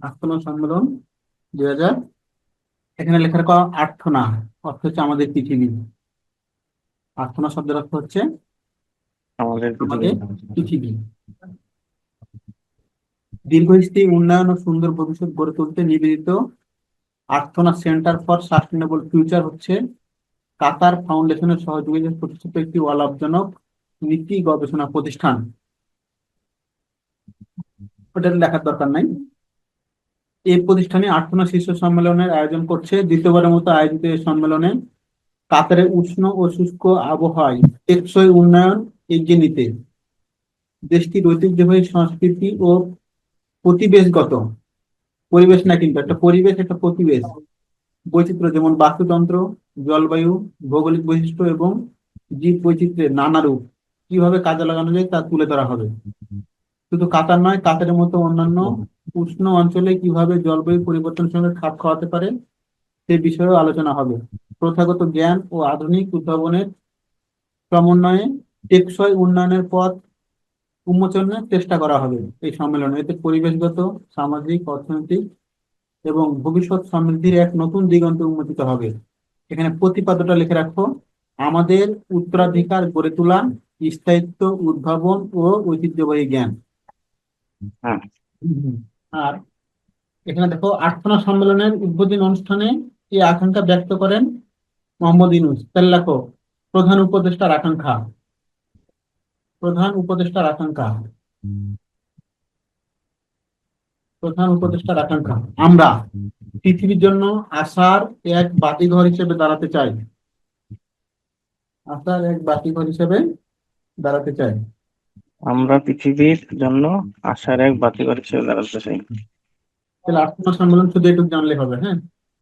আর্থনা সম্মেলন দুই হাজার এখানে লেখা রাখা আর্থনা অর্থ হচ্ছে আমাদের পৃথিবী। আর্থনা শব্দের অর্থ হচ্ছে আমাদের পৃথিবী। দীর্ঘস্থায়ী উন্নয়ন ও সুন্দর ভবিষ্যৎ গড়ে তুলতে নিবেদিত Earthna centre for sustainable future হচ্ছে কাতার ফাউন্ডেশনের সহযোগিতায় প্রতিষ্ঠিত একটি অলাভজনক নীতি গবেষণা প্রতিষ্ঠান। ওটা লেখার দরকার নাই। এই প্রতিষ্ঠানে আর্থনা শীর্ষ সম্মেলনের আয়োজন করছে। দ্বিতীয়বারের মতো আয়োজিত এই সম্মেলনে কাতারের উষ্ণ ও শুষ্ক আবহাওয়ায় টেকসই উন্নয়ন এগিয়ে নিতে, দেশটির ঐতিহ্যবাহী সংস্কৃতি ও প্রতিবেশগত পরিবেশ না কিন্তু, একটা পরিবেশ, একটা প্রতিবেশ। বৈচিত্র্য যেমন বাস্তুতন্ত্র, জলবায়ু, ভৌগোলিক বৈশিষ্ট্য এবং জীব বৈচিত্র্যের নানা রূপ, কীভাবে কাজে লাগানো যায় তা তুলে ধরা হবে। শুধু কাতার নয়, কাতারের মতো অন্যান্য উষ্ণ অঞ্চলে কীভাবে জলবায়ু পরিবর্তনের সঙ্গে খাপ খাওয়াতে পারে সে বিষয়েও আলোচনা হবে। প্রথাগত জ্ঞান ও আধুনিক উদ্ভাবনের সমন্বয়ে টেকসই উন্নয়নের পথ উন্মোচনের চেষ্টা করা হবে এই সম্মেলনে। এতে পরিবেশগত সামাজিক অর্থনৈতিক এবং ভবিষ্যৎ সমৃদ্ধির এক নতুন দিগন্ত উন্মোচিত হবে। এখানে প্রতিপাদ্যটা লিখে রাখো। আমাদের উত্তরাধিকার গড়ে তোলা স্থায়িত্ব উদ্ভাবন ও ঐতিহ্যবাহী জ্ঞান। হ্যাঁ। আর এখানে দেখো, আর্থনা সম্মেলনের উদ্বোধনী অনুষ্ঠানে এই আকাঙ্ক্ষা ব্যক্ত করেন মোহাম্মদ ইউনূস। তাহলে প্রধান উপদেষ্টার আকাঙ্ক্ষা। প্রধান উপদেষ্টার আকাঙ্ক্ষা। প্রধান উপদেষ্টার আকাঙ্ক্ষা। আমরা পৃথিবীর জন্য আশার এক বাতিঘর হিসেবে দাঁড়াতে চাই। আশার এক বাতিঘর হিসেবে দাঁড়াতে চাই। আমরা পৃথিবীর জন্য আশার এক বাতিঘর হিসেবে দাঁড়াতে চাই। তাহলে সম্মেলন শুধু একটু জানলে হবে হ্যাঁ?